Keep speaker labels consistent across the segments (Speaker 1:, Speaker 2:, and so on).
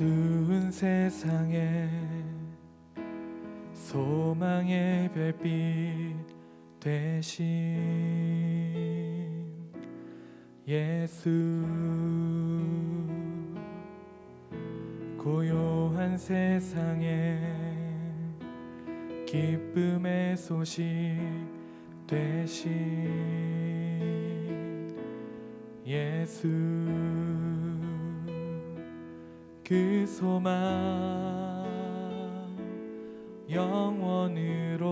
Speaker 1: 어두운 세상에 소망의 별빛 되신 예수 고요한 세상에 기쁨의 소식 되신 예수 그 소망 영원으로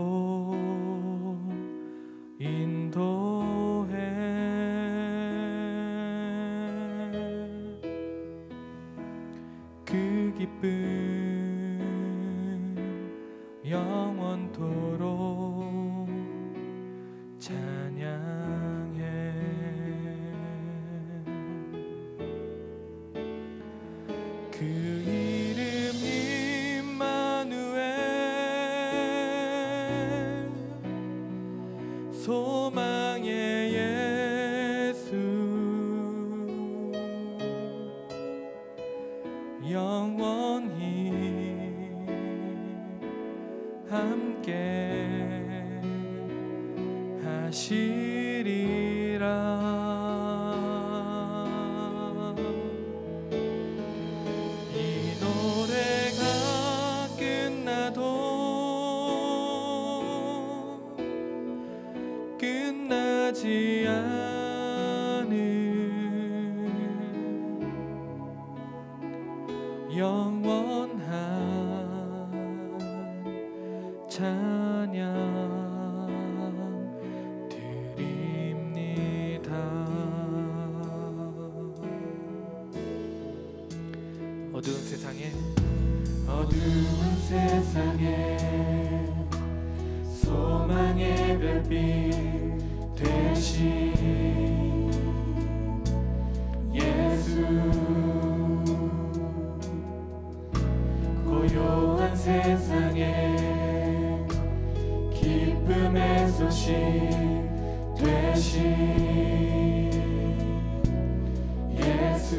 Speaker 1: 인도 찬양 드립니다. 어두운 세상에 어두운 세상에 소망의 별빛 되신 예수 고요한 세상에 소식 되신 예수.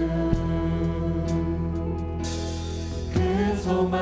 Speaker 1: 그 소망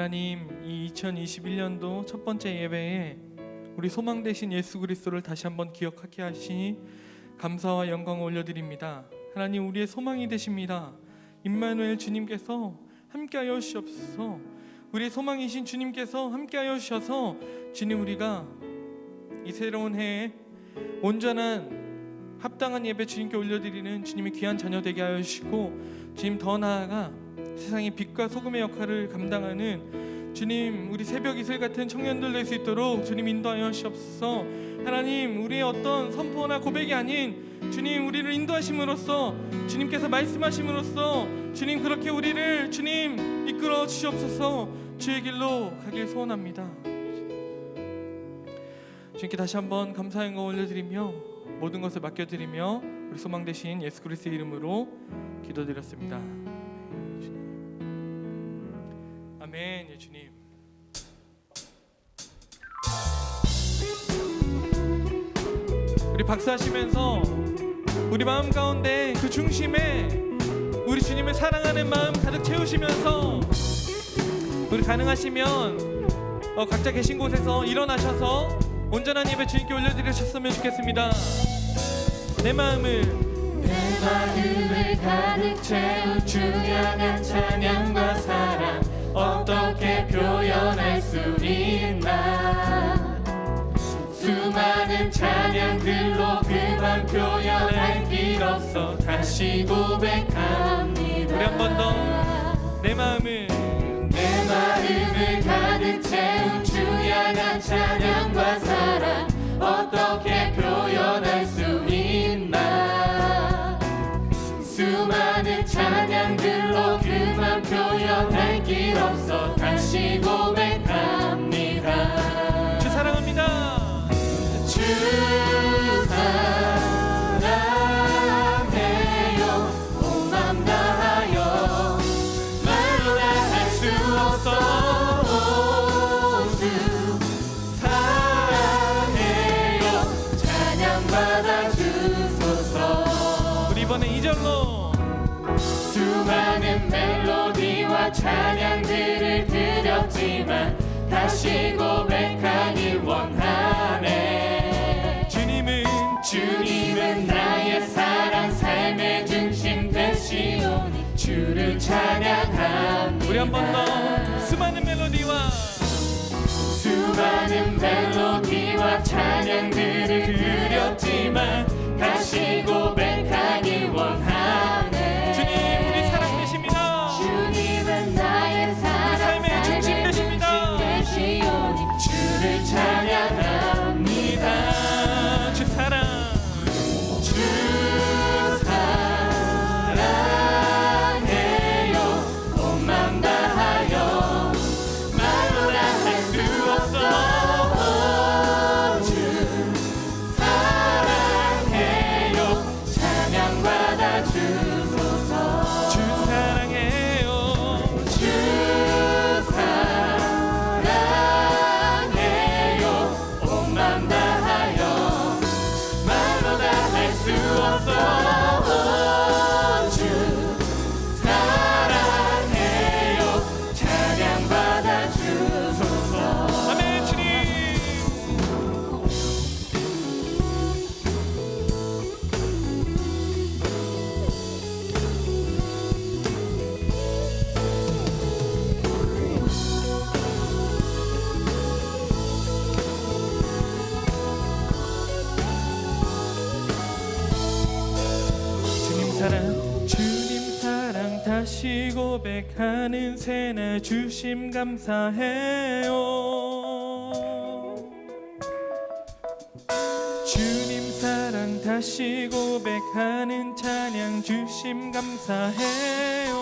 Speaker 1: 하나님 이 2021년도 첫 번째 예배에 우리 소망 되신 예수 그리스도를 다시 한번 기억하게 하시니 감사와 영광을 올려드립니다. 하나님 우리의 소망이 되십니다. 임마누엘 주님께서 함께하여 주시옵소서. 우리의 소망이신 주님께서 함께하여 주셔서 주님 우리가 이 새로운 해에 온전한 합당한 예배 주님께 올려드리는 주님의 귀한 자녀 되게 하여 주시고 주님 더 나아가 세상의 빛과 소금의 역할을 감당하는 주님 우리 새벽 이슬 같은 청년들 될 수 있도록 주님 인도하여 주시옵소서. 하나님 우리의 어떤 선포나 고백이 아닌 주님 우리를 인도하심으로써 주님께서 말씀하심으로써 주님 그렇게 우리를 주님 이끌어 주시옵소서. 주의 길로 가길 소원합니다. 주님께 다시 한번 감사의 영광 올려드리며 모든 것을 맡겨드리며 우리 소망 되신 예수 그리스도의 이름으로 기도드렸습니다. 아멘, 예 주님. 우리 박수하시면서 우리 마음 가운데 그 중심에 우리 주님을 사랑하는 마음 가득 채우시면서 우리 가능하시면 어, 각자 계신 곳에서 일어나셔서 온전한 예배 주님께 올려드리셨으면 좋겠습니다. 내 마음을
Speaker 2: 내 마음을 가득 채운 주 향한 찬양과 사랑 어떻게 표현할 수 있나? 수많은 찬양들로 그만 표현할 길 없어. 다시 고백합니다.
Speaker 1: 우리 한 번 더. 내 마음을.
Speaker 2: 내 마음을 가득 채운 주 향한 찬양과 사랑. 어떻게 표현 다시 고백합니다.
Speaker 1: 주 사랑합니다.
Speaker 2: 주 사랑해요. 온맘 다하여 말로 다할수 없어. 주 사랑해요. 찬양 받아 주소서.
Speaker 1: 우리 이번에 이절로.
Speaker 2: 수많은 멜로디와 찬양들을 드렸지만 다시 고백하길 원하네.
Speaker 1: 주님은
Speaker 2: 주님은 나의 사랑 삶의 중심 되시오니 주를 찬양합니다.
Speaker 1: 우리 한 번 더 수많은 멜로디와
Speaker 2: 수많은 멜로디와 찬양들을 드렸지만 다시 고백
Speaker 1: 고백하는 새날 주심 감사해요. 주님 사랑 다시 고백하는 찬양 주심 감사해요.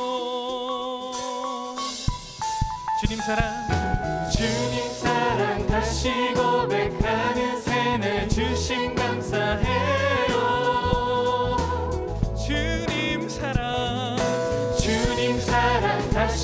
Speaker 1: 주님 사랑. 주님 사랑 다시 고백하는 새날 주심 감사해요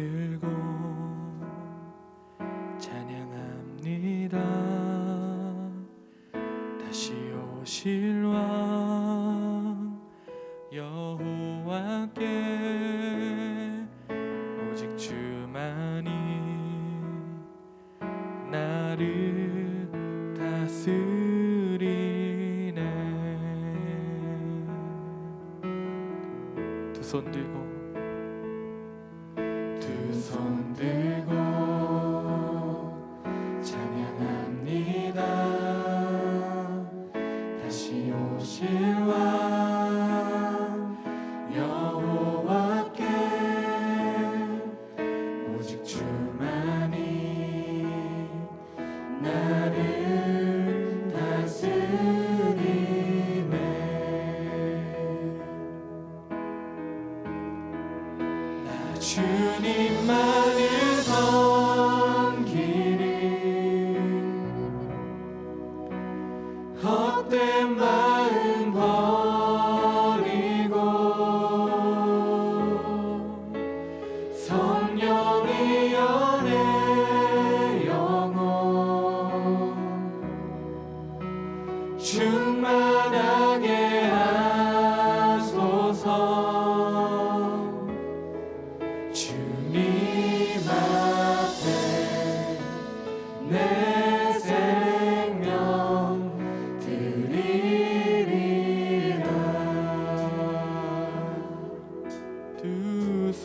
Speaker 1: 들고 찬양합니다. 다시 오실 왕 여호와께 오직 주만이 나를 다스리네 두 손 들고 주님만을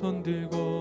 Speaker 1: 손 들고